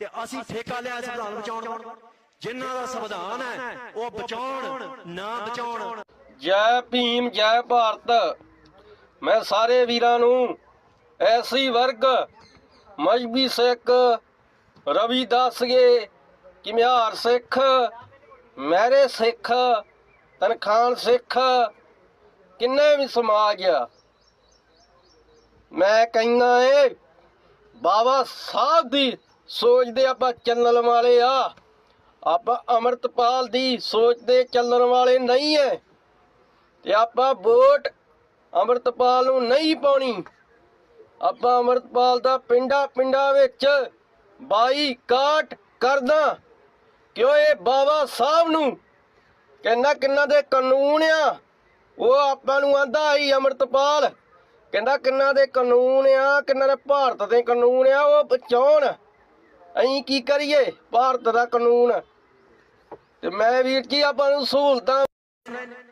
ਤੇ ਅਸੀਂ ਠੇਕਾ ਲਿਆ ਸੰਵਿਧਾਨ ਬਚਾਉਣ ਜਿਨ੍ਹਾਂ ਦਾ ਸੰਵਿਧਾਨ ਹੈ, ਉਹ ਬਚਾਉਣ, ਨਾ ਬਚਾਉਣ। ਜੈ ਭੀਮ, ਜੈ ਭਾਰਤ। ਮੈਂ ਸਾਰੇ ਵੀਰਾਂ ਨੂੰ ਐਸੀ ਵਰਗ ਮਜਬੀ ਸਿੱਖ ਰਵੀਦਾਸਗੇ ਕਿਮਿਆਰ ਸਿੱਖ, ਮਹਿਰੇ ਸਿੱਖ, ਤਨਖਾਨ ਸਿੱਖ, ਕਿੰਨੇ ਵੀ ਸਮਾਜ ਆ। ਮੈਂ ਕਹਿੰਦਾ ਏ, ਬਾਬਾ ਸਾਹਿਬ ਦੀ ਸੋਚਦੇ ਆਪਾਂ ਚੱਲਣ ਵਾਲੇ ਆ। ਆਪਾਂ ਅਮਰਤਪਾਲ ਦੀ ਸੋਚ ਦੇ ਚੱਲਣ ਵਾਲੇ ਨਹੀਂ ਐ। ਤੇ ਆਪਾਂ ਵੋਟ ਅਮਰਤਪਾਲ ਨੂੰ ਨਹੀਂ ਪਾਉਣੀ। ਆਪਾਂ ਅਮਰਤਪਾਲ ਦਾ ਪਿੰਡਾਂ ਪਿੰਡਾਂ ਵਿੱਚ ਬਾਈਕਾਟ ਕਰਦਾ। ਕਿਉਂ ਇਹ ਬਾਬਾ ਸਾਹਿਬ ਨੂੰ? ਕਹਿੰਦਾ ਕਿੰਨਾ ਦੇ ਕਾਨੂੰਨ ਆ। ਉਹ ਆਪਾਂ ਨੂੰ ਆਂਦਾ ਆਈ ਅਮਰਤਪਾਲ। ਕਹਿੰਦਾ ਕਿੰਨਾ ਦੇ ਕਾਨੂੰਨ ਆ, ਕਿੰਨਾ ਦੇ ਭਾਰਤ ਦੇ ਕਾਨੂੰਨ ਆ, ਉਹ ਬਚਾਉਣ। ਅਸੀਂ ਕੀ ਕਰੀਏ? ਭਾਰਤ ਦਾ ਕਾਨੂੰਨ। ਤੇ ਮੈਂ ਵੀਰ ਜੀ ਆਪਾਂ ਨੂੰ ਸਹੂਲਤਾਂ